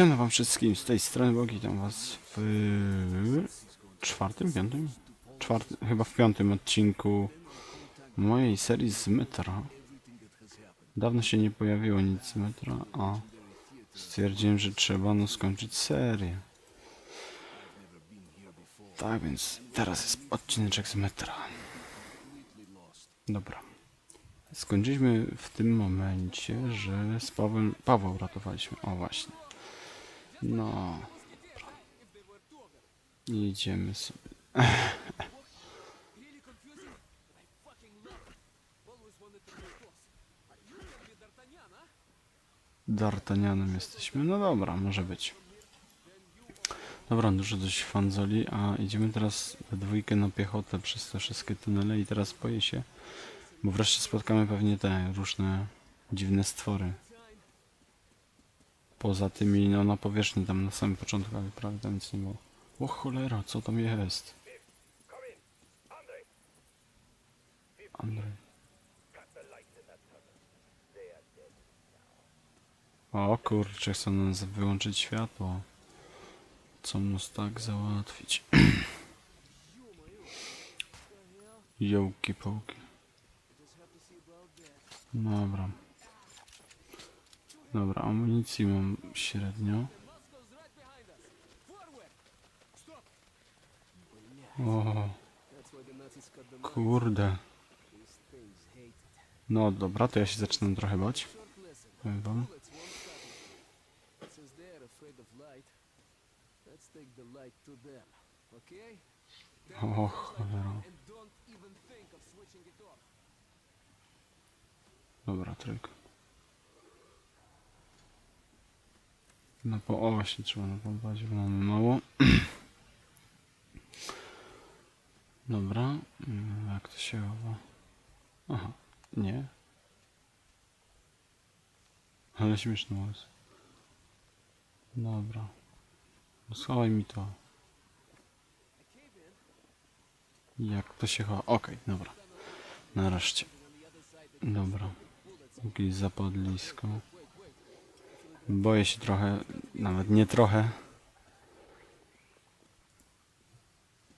Siemno wam wszystkim, z tej strony Bogi, tam was w czwartym, piątym? Czwartym, chyba w piątym odcinku mojej serii z Metra. Dawno się nie pojawiło nic z Metra, a stwierdziłem, że trzeba no skończyć serię. Tak więc teraz jest odcineczek z Metra. Dobra. Skończyliśmy w tym momencie, że z Pawłem, Pawła uratowaliśmy. O właśnie. No. Idziemy sobie. D'Artagnanem jesteśmy. No dobra, może być. Dobra, dużo dość fanzoli, a idziemy teraz we dwójkę na piechotę przez te wszystkie tunele i teraz boję się, bo wreszcie spotkamy pewnie te różne dziwne stwory. Poza tymi, no na powierzchni tam na samym początku, ale prawie tam nic nie było. O cholera, co tam jest? Andrzej. O kurczę, chcą nas wyłączyć światło. Co nas tak załatwić? Jołki połki. Dobra. Dobra, amunicji mam średnio. O, kurde. No dobra, to ja się zaczynam trochę bać. Powiem wam. They are afraid No po o właśnie trzeba napompować, bo mamy mało. Dobra, mm, jak to się chowa? Aha, nie. Ale śmieszny jest. Dobra. Schowaj mi to. Jak to się chowa? Okej, dobra. Nareszcie. Dobra. Jakieś zapadlisko. Boję się trochę, nawet nie trochę.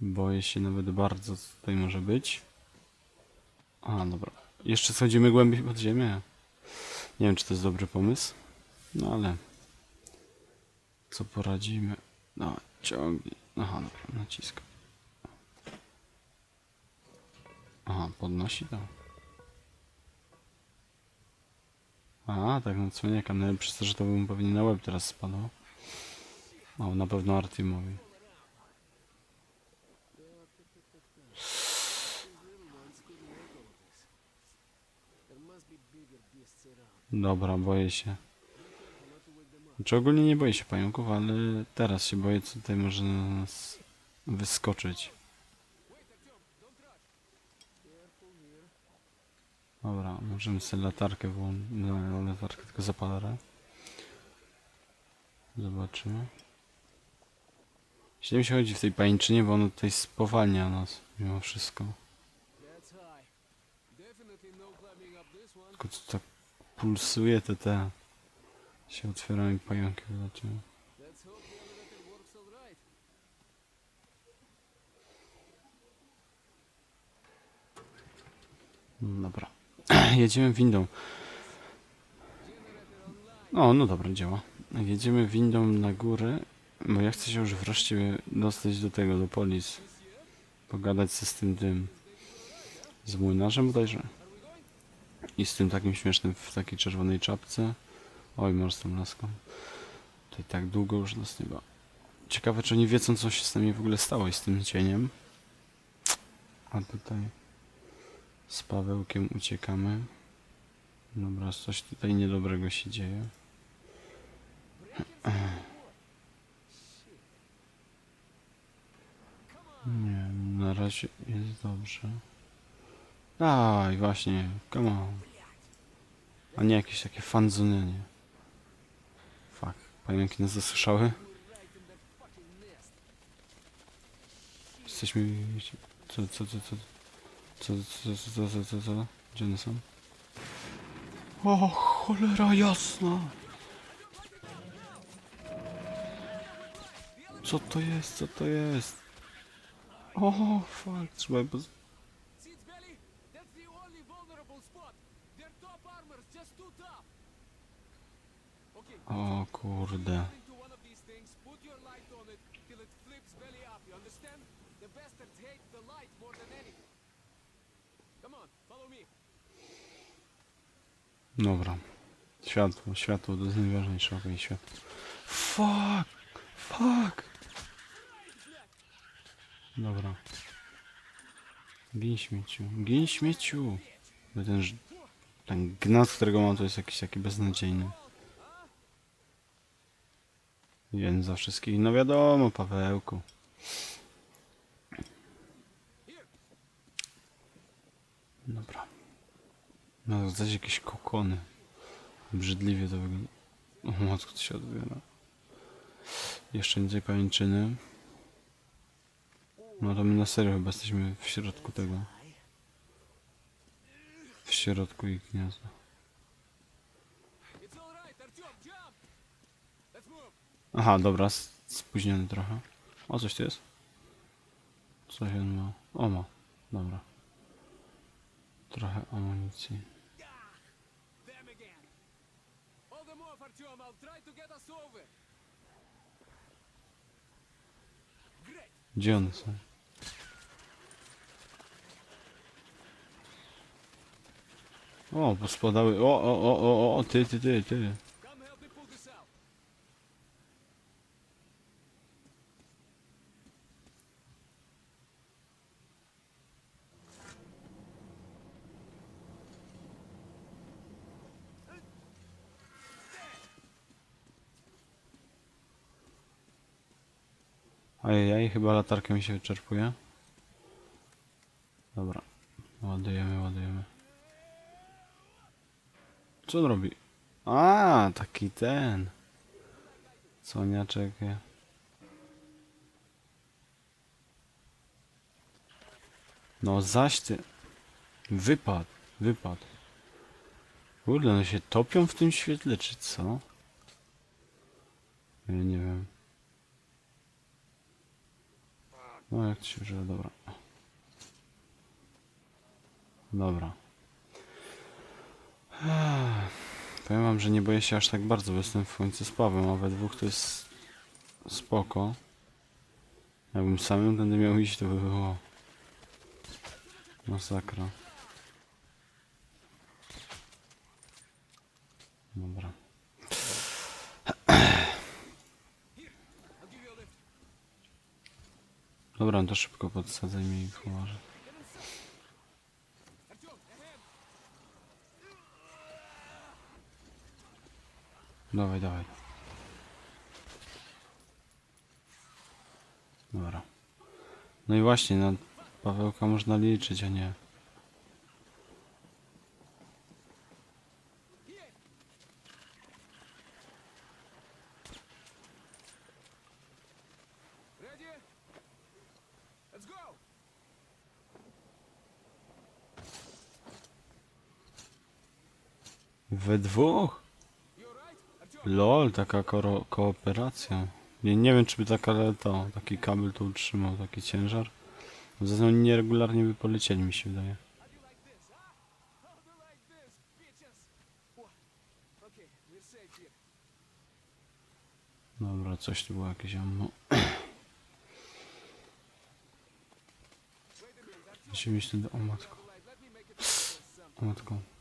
Boję się nawet bardzo, co tutaj może być. A, dobra. Jeszcze schodzimy głębiej pod ziemię. Nie wiem, czy to jest dobry pomysł. No ale... Co poradzimy? No, ciągnij. Aha, dobra, naciskam. Aha, podnosi to. A, tak na cwaniaka, no przez to, że to bym pewnie na łeb teraz spadł. O, na pewno Artimowi. Dobra, boję się. Znaczy ogólnie nie boję się pająków, ale teraz się boję, co tutaj może na nas wyskoczyć. Dobra, możemy sobie latarkę włączyć. No, latarkę tylko zapalarę. Zobaczymy. Jeśli mi się chodzi w tej pajęczynie, bo ono tutaj spowalnia nas mimo wszystko. Tylko co tak pulsuje te te się otwierają i pająki Dobra. Jedziemy windą. O, no dobra, działa. Jedziemy windą na górę, bo ja chcę się już wreszcie dostać do tego, do polis. Pogadać ze z tym tym. Z młynarzem bodajże. I z tym takim śmiesznym w takiej czerwonej czapce. Oj, może z tą laską. Tutaj tak długo już nas nie ma. Ciekawe, czy oni wiedzą, co się z nami w ogóle stało i z tym cieniem. A tutaj z Pawełkiem uciekamy. Dobra, coś tutaj niedobrego się dzieje. Nie, na razie jest dobrze. Daj, właśnie, come on. A nie jakieś takie fanzonienie. Fuck, pająki nas zasłyszały? Jesteśmy... Co, co, co, co? Co, co, co, co, co, co? Gdzie one są? O, cholera jasna! Co to jest? Co to jest? O, fuck, trzeba bo... Seeds belly, Dobra. Światło, światło, to jest najważniejsze, okej, światło. Fuck! Fuck! Dobra. Gin śmieciu, gin śmieciu! Bo ten, ten gnat, którego mam, to jest jakiś taki beznadziejny. Jeden za wszystkich, no wiadomo, Pawełku. No, zdać jakieś kokony. Brzydliwie to wygląda. O matko, to się odbiera. Jeszcze więcej pajęczyny. No to my na serio chyba jesteśmy w środku tego. W środku ich gniazda. Aha, dobra, spóźniony trochę. O, coś tu jest? Coś on ma. O, ma. Dobra. Trochę amunicji. Off, Artyom. I'll try to get us over. Great. Gdzie one są? O, pospadały. O, o, o, o, o, ty, ty, Ajajaj, chyba latarka mi się wyczerpuje. Dobra. Ładujemy, ładujemy. Co on robi? A, taki ten. Coniaczek. je. No zaś ty. Wypad, wypad. Kurde, one się topią w tym świetle, czy co? Ja nie wiem. No jak to się używa, dobra. Dobra. Powiem wam, że nie boję się aż tak bardzo, bo jestem w końcu z Pawłem, a we dwóch to jest spoko. Jakbym samym będę miał iść, to by było masakra. Dobra. Dobra, no to szybko podsadzaj mi hand. Dawaj, dawaj. Dobra. No i właśnie, na Pawełka można liczyć, a nie. We dwóch? Lol, taka koro- kooperacja. Nie, nie wiem, czy by taka to, taki kabel tu utrzymał, taki ciężar. Zatem oni nieregularnie by polecieli, mi się wydaje. Dobra, coś tu było jakieś ammo. Musimy iść do... O matko, o matko.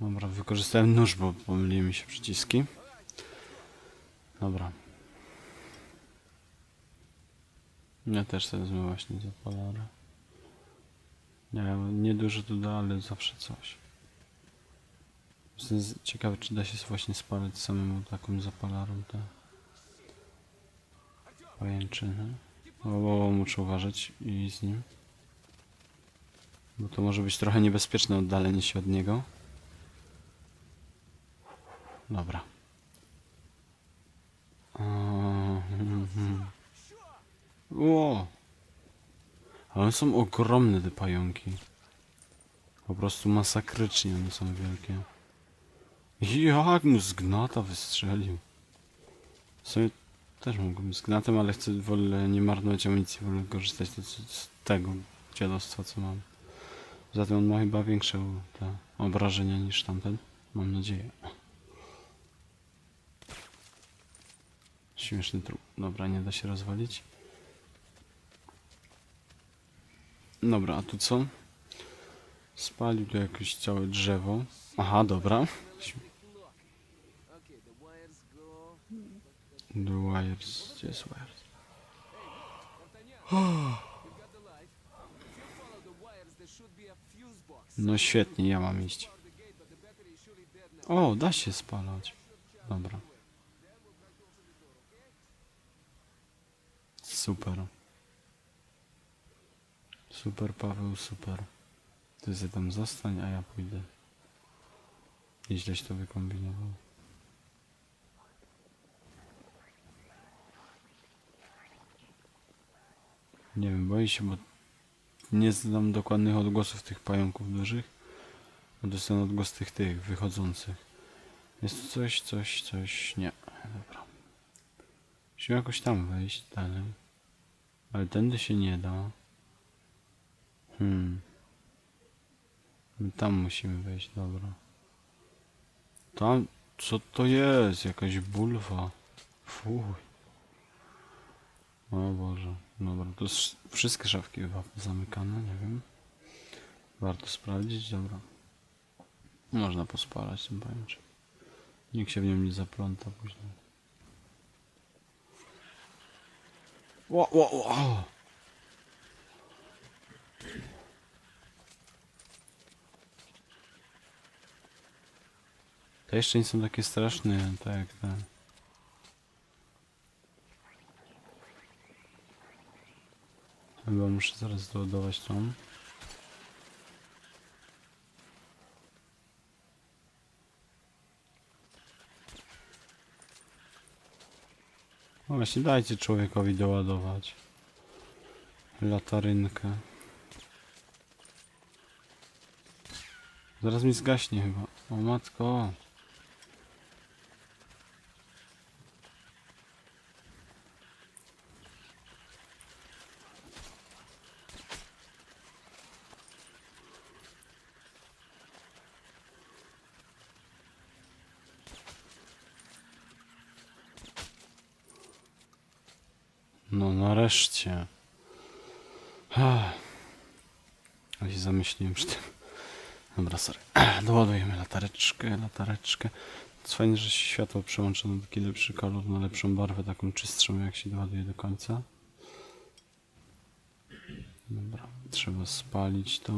Dobra, wykorzystałem nóż, bo pomyliły mi się przyciski. Dobra. Ja też sobie wezmę właśnie zapalarę. Nie, nie dużo tu da, ale zawsze coś. Jestem ciekawy, czy da się właśnie spalić samemu taką zapalarą te pajęczyny. Bo muszę uważać i z nim. Bo to może być trochę niebezpieczne oddalenie się od niego. Dobra. Mhm. Ło! Ale są ogromne te pająki. Po prostu masakrycznie one są wielkie. Jak mu z gnata wystrzelił. Sobie też mógłbym z gnatem, ale chcę, wolę nie marnować amunicji, wolę korzystać z- tego dziadostwa, co mam. Zatem on ma chyba większe te obrażenia niż tamten. Mam nadzieję. Śmieszny trup. Dobra, nie da się rozwalić. Dobra, a tu co? Spalił tu jakieś całe drzewo. Aha, dobra. The wires. Gdzie wires? No świetnie, ja mam iść. O, da się spalać. Dobra. Super. Super, Paweł, super. Ty sobie tam zostań, a ja pójdę. Nieźleś to wykombinował. Nie wiem, boję się, bo nie znam dokładnych odgłosów tych pająków dużych. To są odgłos tych tych wychodzących. Jest tu coś, coś, coś. Nie. Dobra. Musimy jakoś tam wejść dalej. Ale tędy się nie da. Hmm. My Tam musimy wejść, dobra. Tam. Co to jest? Jakaś bulwa. Fuj. O Boże. Dobra, to jest wszystkie szafki chyba zamykane, nie wiem. Warto sprawdzić, dobra. Można pospalać tym pajęczem. Nikt się w nią nie zapląta później. Ło. Te jeszcze nie są takie straszne, tak te. Chyba muszę zaraz doładować tą. Właśnie, dajcie człowiekowi doładować. Latarynkę. Zaraz mi zgaśnie chyba. O matko. No nareszcie. Ale się zamyśliłem przy tym. Dobra, sorry. Doładujemy latareczkę, latareczkę. To fajnie, że się światło przełącza na taki lepszy kolor, na lepszą barwę, taką czystszą, jak się doładuje do końca. Dobra, trzeba spalić to.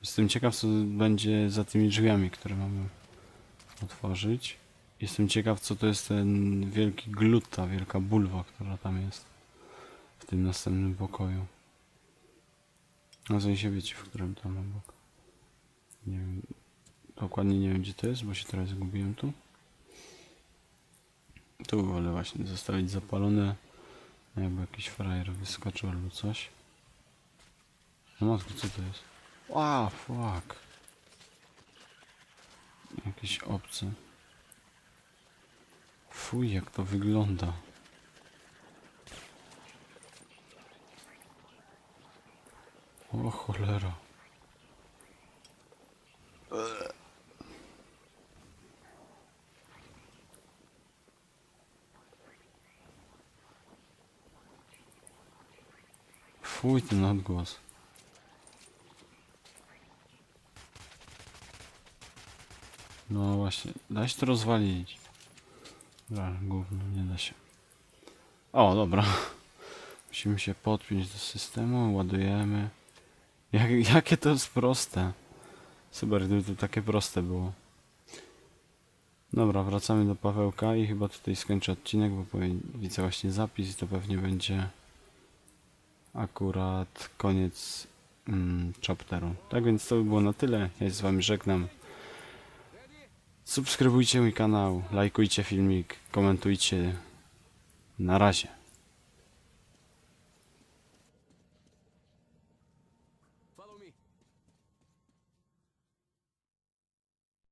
Jestem ciekaw, co będzie za tymi drzwiami, które mamy otworzyć. Jestem ciekaw, co to jest ten wielki glut, ta wielka bulwa, która tam jest w tym następnym pokoju. No w sensie wiecie, w którym tam obok. Nie wiem, dokładnie nie wiem, gdzie to jest, bo się teraz zgubiłem tu. Tu wolę właśnie zostawić zapalone, jakby jakiś frajer wyskoczył albo coś. No matko, co to jest? Wow, fuck. Jakiś obcy. Fuj, jak to wygląda. O cholera. Fuj, ten odgłos. No właśnie, da się to rozwalić. Dobra, gówno, nie da się. O, dobra. Musimy się podpiąć do systemu, ładujemy. Jak, jakie to jest proste. Super, gdyby to takie proste było. Dobra, wracamy do Pawełka i chyba tutaj skończę odcinek, bo powiem, widzę właśnie zapis i to pewnie będzie akurat koniec mm, chapteru. Tak więc to by było na tyle. Ja się z wami żegnam. Subskrybujcie mój kanał, lajkujcie filmik, komentujcie. Na razie.